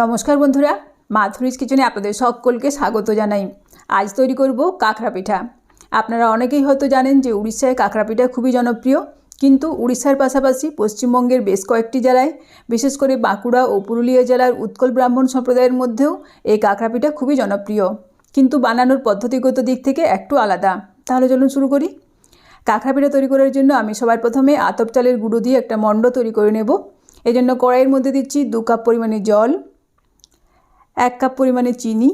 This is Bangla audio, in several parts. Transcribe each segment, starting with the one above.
নমস্কার বন্ধুরা মাথুরিজ কিচেনে আপনাদের সকলকে স্বাগত জানাই। আজ তৈরি করব কাঁকড়া পিঠা। আপনারা অনেকেই হয়তো জানেন যে উড়িষ্যায় কাঁকড়া পিঠা খুবই জনপ্রিয়, কিন্তু উড়িষ্যার পাশাপাশি পশ্চিমবঙ্গের বেশ কয়েকটি জেলায়, বিশেষ করে বাঁকুড়া ও পুরুলিয়া জেলার উৎকল ব্রাহ্মণ সম্প্রদায়ের মধ্যেও এই কাঁকড়া পিঠা খুবই জনপ্রিয়। কিন্তু বানানোর পদ্ধতিগত দিক থেকে একটু আলাদা। তাহলে চলুন শুরু করি। কাঁকড়া পিঠা তৈরি করার জন্য আমি সবার প্রথমে আতপ চালের গুঁড়ো দিয়ে একটা মণ্ড তৈরি করে নেব। এই জন্য কড়াইয়ের মধ্যে দিচ্ছি দু কাপ পরিমাণে জল এক কাপ পরিমাণে চিনি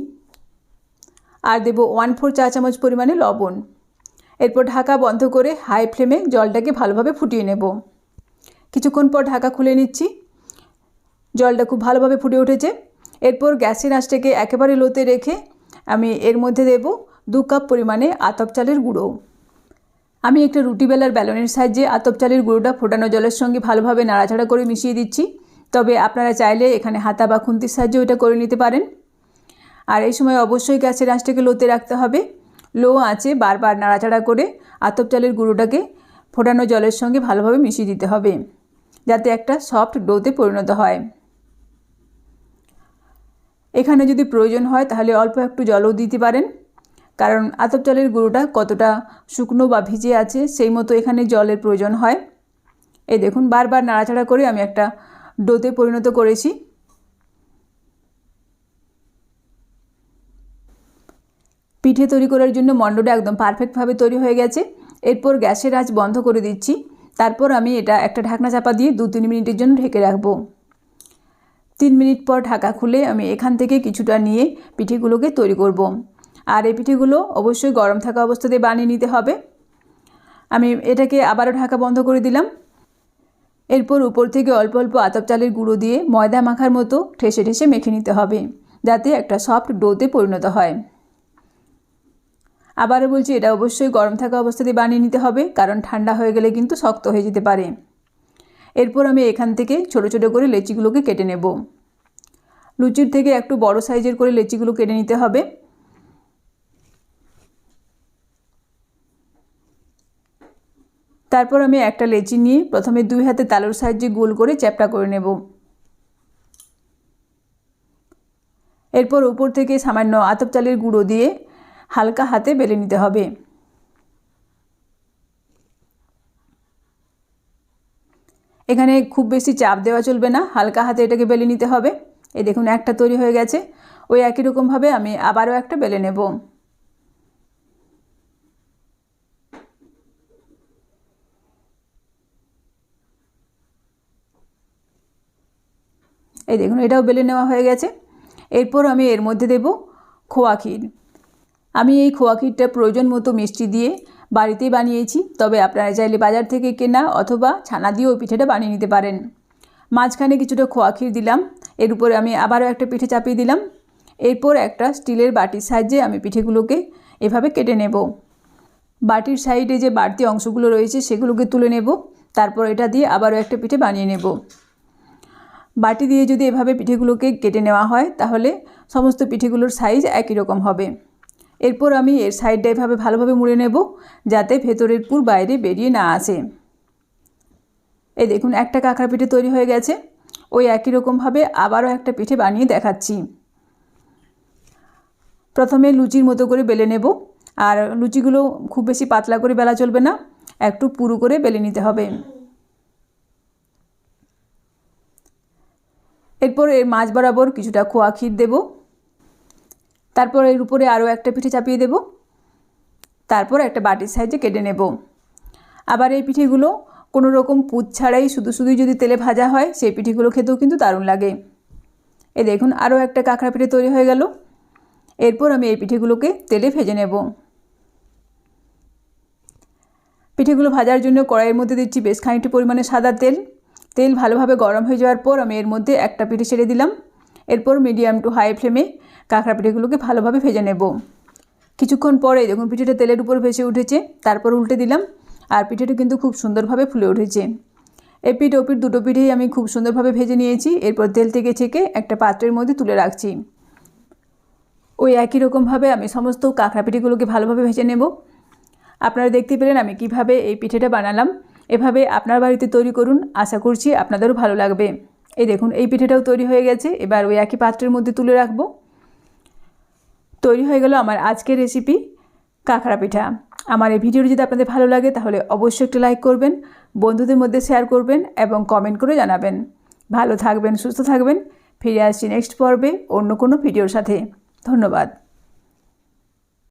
আর দেব ওয়ান ফোর চা চামচ পরিমাণে লবণ। এরপর ঢাকা বন্ধ করে হাই ফ্লেমে জলটাকে ভালোভাবে ফুটিয়ে নেব। কিছুক্ষণ পর ঢাকা খুলে নিচ্ছি। জলটা খুব ভালোভাবে ফুটে উঠেছে। এরপর গ্যাসের আঁচটাকে একেবারে লোতে রেখে আমি এর মধ্যে দেব দু কাপ পরিমাণে আতপ চালের গুঁড়ো। আমি একটা রুটি বেলার ব্যালনের সাহায্যে আতপ চালের গুঁড়োটা ফোটানো জলের সঙ্গে ভালোভাবে নাড়াচাড়া করে মিশিয়ে দিচ্ছি। তবে আপনারা চাইলে এখানে হাতা বা খুন্তির সাহায্যে এটা করে নিতে পারেন। আর এই সময় অবশ্যই গ্যাসের আঁচটাকে লোতে রাখতে হবে। লো আঁচে বারবার নাড়াচাড়া করে আতপ চালের গুঁড়োটাকে ফোটানো জলের সঙ্গে ভালোভাবে মিশিয়ে দিতে হবে, যাতে একটা সফট ডোতে পরিণত হয়। এখানে যদি প্রয়োজন হয় তাহলে অল্প একটু জলও দিতে পারেন, কারণ আতপ চালের গুঁড়োটা কতটা শুকনো বা ভিজে আছে সেই মতো এখানে জলের প্রয়োজন হয়। এই দেখুন, বারবার নাড়াচাড়া করে আমি একটা ডোতে পরিণত করেছি। পিঠে তৈরি করার জন্য মণ্ডটা একদম পারফেক্টভাবে তৈরি হয়ে গেছে। এরপর গ্যাসের আঁচ বন্ধ করে দিচ্ছি। তারপর আমি এটা একটা ঢাকনা চাপা দিয়ে দু তিন মিনিটের জন্য ঢেকে রাখব। তিন মিনিট পর ঢাকা খুলে আমি এখান থেকে কিছুটা নিয়ে পিঠেগুলোকে তৈরি করব। আর এই পিঠেগুলো অবশ্যই গরম থাকা অবস্থাতে বানিয়ে নিতে হবে। আমি এটাকে আবারও ঢাকা বন্ধ করে দিলাম। এরপর উপর থেকে অল্প অল্প আতপ চালের গুঁড়ো দিয়ে ময়দা মাখার মতো ঠেসে ঠেসে মেখে নিতে হবে, যাতে একটা সফট ডোতে পরিণত হয়। আবারও বলছি, এটা অবশ্যই গরম থাকা অবস্থাতে বানিয়ে নিতে হবে, কারণ ঠান্ডা হয়ে গেলে কিন্তু শক্ত হয়ে যেতে পারে। এরপর আমি এখান থেকে ছোট ছোট করে লেচিগুলোকে কেটে নেব। লুচির থেকে একটু বড় সাইজের করে লেচিগুলো কেটে নিতে হবে। তারপর আমি একটা লেচি নিয়ে প্রথমে দুই হাতে তালুর সাহায্যে গোল করে চ্যাপটা করে নেব। এরপর উপর থেকে সামান্য আতপ চালের গুঁড়ো দিয়ে হালকা হাতে বেলে নিতে হবে। এখানে খুব বেশি চাপ দেওয়া চলবে না, হালকা হাতে এটাকে বেলে নিতে হবে। এই দেখুন, একটা তৈরি হয়ে গেছে। ওই একই রকমভাবে আমি আবারও একটা বেলে নেব। এই দেখুন, এটাও বেলে নেওয়া হয়ে গেছে। এরপর আমি এর মধ্যে দেব খোয়া ক্ষীর। আমি এই খোয়া ক্ষীরটা প্রয়োজন মতো মিষ্টি দিয়ে বাড়িতেই বানিয়েছি, তবে আপনারা চাইলে বাজার থেকে কেনা অথবা ছানা দিয়েও পিঠেটা বানিয়ে নিতে পারেন। মাঝখানে কিছুটা খোয়া ক্ষীর দিলাম, এর উপরে আমি আবারও একটা পিঠে চাপিয়ে দিলাম। এরপর একটা স্টিলের বাটির সাহায্যে আমি পিঠেগুলোকে এভাবে কেটে নেব। বাটির সাইডে যে বাড়তি অংশগুলো রয়েছে, সেগুলোকে তুলে নেব। তারপর এটা দিয়ে আবারও একটা পিঠে বানিয়ে নেব। বাটি দিয়ে যদি এভাবে পিঠেগুলোকে কেটে নেওয়া হয়, তাহলে সমস্ত পিঠেগুলোর সাইজ একই রকম হবে। এরপর আমি এর সাইডটা এভাবে ভালোভাবে মুড়ে নেব, যাতে ভেতরের পুর বাইরে বেরিয়ে না আসে। এই দেখুন, একটা কাঁকড়া পিঠে তৈরি হয়ে গেছে। ওই একই রকমভাবে আবারও একটা পিঠে বানিয়ে দেখাচ্ছি। প্রথমে লুচির মতো করে বেলে নেব। আর লুচিগুলো খুব বেশি পাতলা করে বেলা চলবে না, একটু পুরু করে বেলে নিতে হবে। এরপর এর মাছ বরাবর কিছুটা খোয়া ক্ষীর দেবো। তারপর এর উপরে আরও একটা পিঠে চাপিয়ে দেব। তারপর একটা বাটির সাইজে কেটে নেব। আবার এই পিঠেগুলো কোনো রকম পুত ছাড়াই শুধু শুধুই যদি তেলে ভাজা হয়, সেই পিঠেগুলো খেতেও কিন্তু দারুণ লাগে। এ দেখুন, আরও একটা কাঁকড়া পিঠে তৈরি হয়ে গেল। এরপর আমি এই পিঠেগুলোকে তেলে ভেজে নেব। পিঠেগুলো ভাজার জন্য কড়াইয়ের মধ্যে দিচ্ছি বেশ খানিকটি পরিমাণে সাদা তেল। তেল ভালোভাবে গরম হয়ে যাওয়ার পর আমি এর মধ্যে একটা পিঠে ছেড়ে দিলাম। এরপর মিডিয়াম টু হাই ফ্লেমে কাঁকড়া পিঠেগুলোকে ভালোভাবে ভেজে নেব। কিছুক্ষণ পরে যখন পিঠেটা তেলের উপর ভেসে উঠেছে, তারপর উল্টে দিলাম আর পিঠেটা কিন্তু খুব সুন্দরভাবে ফুলে উঠেছে। এই পিঠ ওপিঠ দুটো পিঠেই আমি খুব সুন্দরভাবে ভেজে নিয়েছি, এরপর তেল থেকে ছেঁকে একটা পাত্রের মধ্যে তুলে রাখছি। ওই একই রকমভাবে আমি সমস্ত কাঁকড়া পিঠেগুলোকে ভালোভাবে ভেজে নেব। আপনারা দেখতে পেলেন আমি কীভাবে এই পিঠেটা বানালাম। এভাবে আপনার বাড়িতে তৈরি করুন। আশা করছি আপনাদেরও ভালো লাগবে। এই দেখুন, এই পিঠেটাও তৈরি হয়ে গেছে। এবার ওই একই পাত্রের মধ্যে তুলে রাখব। তৈরি হয়ে গেল আমার আজকের রেসিপি কাঁকড়া পিঠা। আমার এই ভিডিওটি যদি আপনাদের ভালো লাগে, তাহলে অবশ্যই একটু লাইক করবেন, বন্ধুদের মধ্যে শেয়ার করবেন এবং কমেন্ট করে জানাবেন। ভালো থাকবেন, সুস্থ থাকবেন। ফিরে আসছি নেক্সট পর্বে অন্য কোনো ভিডিওর সাথে। ধন্যবাদ।